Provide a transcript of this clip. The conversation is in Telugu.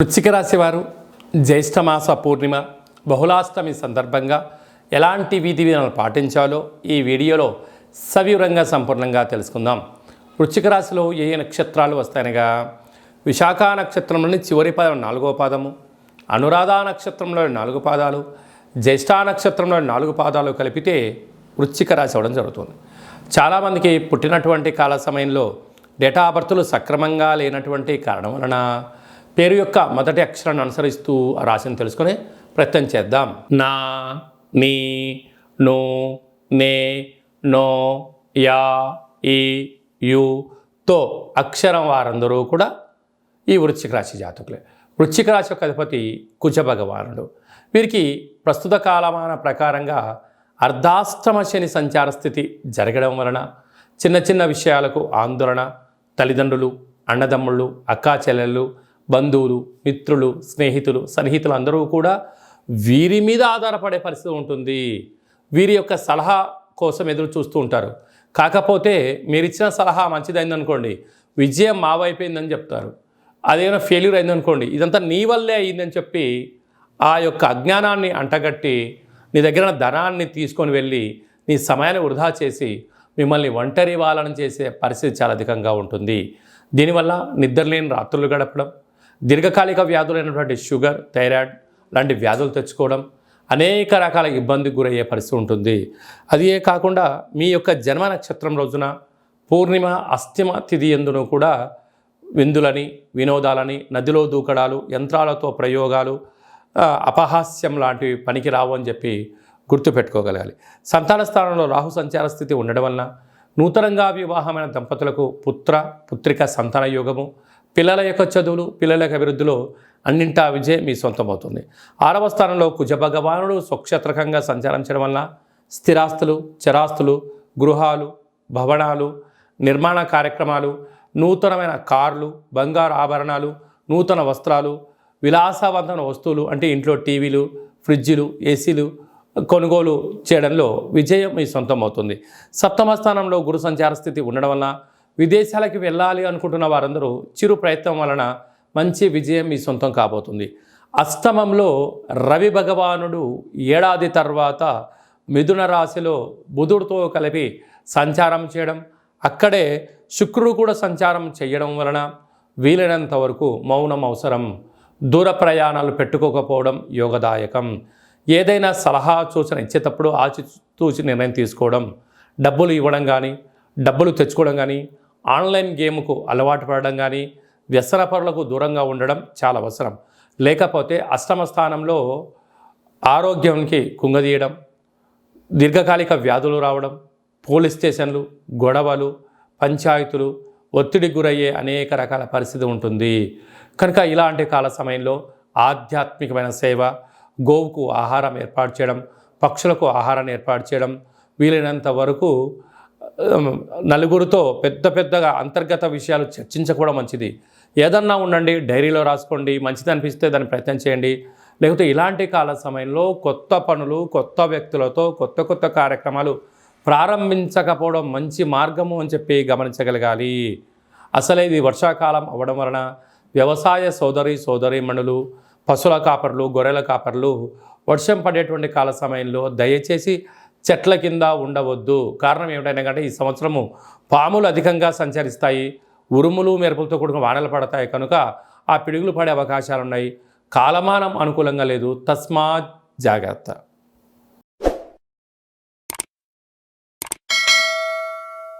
వృశ్చిక రాశి వారు జ్యేష్ఠమాస పూర్ణిమ బహుళాష్టమి సందర్భంగా ఎలాంటి విధి విధానాలు పాటించాలో ఈ వీడియోలో సవివరంగా సంపూర్ణంగా తెలుసుకుందాం. వృశ్చిక రాశిలో ఏ నక్షత్రాలు వస్తాయనగా? విశాఖ నక్షత్రంలోని చివరి పదం నాలుగో పాదము అనురాధ నక్షత్రంలోని నాలుగు పాదాలు జ్యేష్ఠ నక్షత్రంలోని నాలుగు పాదాలు కలిపితే వృశ్చిక రాశి అవ్వడం జరుగుతుంది. చాలామందికి పుట్టినటువంటి కాల సమయంలో డేటా బర్త్లు సక్రమంగా లేనటువంటి కారణం వలన పేరు యొక్క మొదటి అక్షరాన్ని అనుసరిస్తూ ఆ రాశిని తెలుసుకొని ప్రయత్నం చేద్దాం. నా నీ నో నే నో యా ఈ యు తో అక్షరం వారందరూ కూడా ఈ వృశ్చిక రాశి జాతకులే. వృశ్చిక రాశి యొక్క అధిపతి కుజ భగవానుడు. వీరికి ప్రస్తుత కాలమాన ప్రకారంగా అర్ధాష్టమ శని సంచార స్థితి జరగడం వలన చిన్న చిన్న విషయాలకు ఆందోళన తల్లిదండ్రులు అన్నదమ్ముళ్ళు అక్కా చెల్లెళ్ళు బంధువులు మిత్రులు స్నేహితులు సన్నిహితులు అందరూ కూడా వీరి మీద ఆధారపడే పరిస్థితి ఉంటుంది. వీరి యొక్క సలహా కోసం ఎదురు చూస్తూ ఉంటారు. కాకపోతే మీరు ఇచ్చిన సలహా మంచిదైందనుకోండి. విజయం మా వైపోయిందని చెప్తారు. అదేమైనా ఫెయిల్యూర్ అయిందనుకోండి. ఇదంతా నీ వల్లే అయిందని చెప్పి ఆ యొక్క అజ్ఞానాన్ని అంటగట్టి నీ దగ్గర ధనాన్ని తీసుకొని వెళ్ళి నీ సమయాన్ని వృధా చేసి మిమ్మల్ని ఒంటరి వాళ్ళని చేసే పరిస్థితి చాలా అధికంగా ఉంటుంది. దీనివల్ల నిద్రలేని రాత్రులు గడపడం దీర్ఘకాలిక వ్యాధులైనటువంటి షుగర్ థైరాయిడ్ లాంటి వ్యాధులు తెచ్చుకోవడం అనేక రకాల ఇబ్బందికి గురయ్యే పరిస్థితి ఉంటుంది. అదే కాకుండా మీ యొక్క జన్మ నక్షత్రం రోజున పూర్ణిమ అస్థిమ తిథి ఎందును కూడా విందులని వినోదాలని నదిలో దూకడాలు యంత్రాలతో ప్రయోగాలు అపహాస్యం లాంటివి పనికి రావు అని చెప్పి గుర్తుపెట్టుకోగలగాలి. సంతాన స్థానంలో రాహు సంచార స్థితి ఉండడం వలన నూతనంగా వివాహమైన దంపతులకు పుత్ర పుత్రిక సంతాన యోగము పిల్లల యొక్క చదువులు పిల్లల యొక్క అభివృద్ధిలో అన్నింటా విజయం మీ సొంతమవుతుంది. ఆరవ స్థానంలో కుజ భగవానుడు స్వక్షత్రకంగా సంచారం చేయడం వలన స్థిరాస్తులు చరాస్తులు గృహాలు భవనాలు నిర్మాణ కార్యక్రమాలు నూతనమైన కార్లు బంగారు ఆభరణాలు నూతన వస్త్రాలు విలాసవంతమైన వస్తువులు అంటే ఇంట్లో టీవీలు ఫ్రిడ్జ్లు ఏసీలు కొనుగోలు చేయడంలో విజయం మీ సొంతం అవుతుంది సప్తమ స్థానంలో గురు సంచార స్థితి ఉండడం వలన విదేశాలకి వెళ్ళాలి అనుకుంటున్న వారందరూ చిరు ప్రయత్నం వలన మంచి విజయం మీ సొంతం కాబోతుంది. అష్టమంలో రవి భగవానుడు ఏడాది తర్వాత మిథున రాశిలో బుధుడితో కలిపి సంచారం చేయడం అక్కడే శుక్రుడు కూడా సంచారం చేయడం వలన వీలైనంత వరకు మౌనం అవసరం. దూర ప్రయాణాలు పెట్టుకోకపోవడం యోగదాయకం. ఏదైనా సలహా సూచన ఇచ్చేటప్పుడు ఆచితూచి నిర్ణయం తీసుకోవడం. డబ్బులు ఇవ్వడం కానీ డబ్బులు తెచ్చుకోవడం కానీ ఆన్లైన్ గేమ్కు అలవాటు పడడం కానీ వ్యసనపరులకు దూరంగా ఉండడం చాలా అవసరం. లేకపోతే అష్టమ స్థానంలో ఆరోగ్యానికి కుంగదీయడం దీర్ఘకాలిక వ్యాధులు రావడం పోలీస్ స్టేషన్లు గొడవలు పంచాయతీలు ఒత్తిడికి గురయ్యే అనేక రకాల పరిస్థితి ఉంటుంది. కనుక ఇలాంటి కాల సమయంలో ఆధ్యాత్మికమైన సేవ గోవుకు ఆహారం ఏర్పాటు చేయడం పక్షులకు ఆహారాన్ని ఏర్పాటు చేయడం వీలైనంత వరకు నలుగురితో పెద్ద పెద్దగా అంతర్గత విషయాలు చర్చించకపోవడం మంచిది. ఏదన్నా ఉండండి డైరీలో రాసుకోండి మంచిది అనిపిస్తే దాన్ని ప్రయత్నం చేయండి. లేకపోతే ఇలాంటి కాల సమయంలో కొత్త పనులు కొత్త వ్యక్తులతో కొత్త కొత్త కార్యక్రమాలు ప్రారంభించకపోవడం మంచి మార్గము అని చెప్పి గమనించగలగాలి. అసలే ఇది వర్షాకాలం అవ్వడం వలన వ్యవసాయ సోదరి సోదరీమణులు పశువుల కాపర్లు గొర్రెల కాపర్లు వర్షం పడేటువంటి కాల సమయంలో దయచేసి చెట్ల కింద ఉండవద్దు. కారణం ఏమిటంటే ఈ సంవత్సరము పాములు అధికంగా సంచరిస్తాయి. ఉరుములు మెరుపులతో కూడిన వానలు పడతాయి. కనుక ఆ పిడుగులు పడే అవకాశాలు ఉన్నాయి కాలమానం అనుకూలంగా లేదు. తస్మాత్ జాగ్రత్త.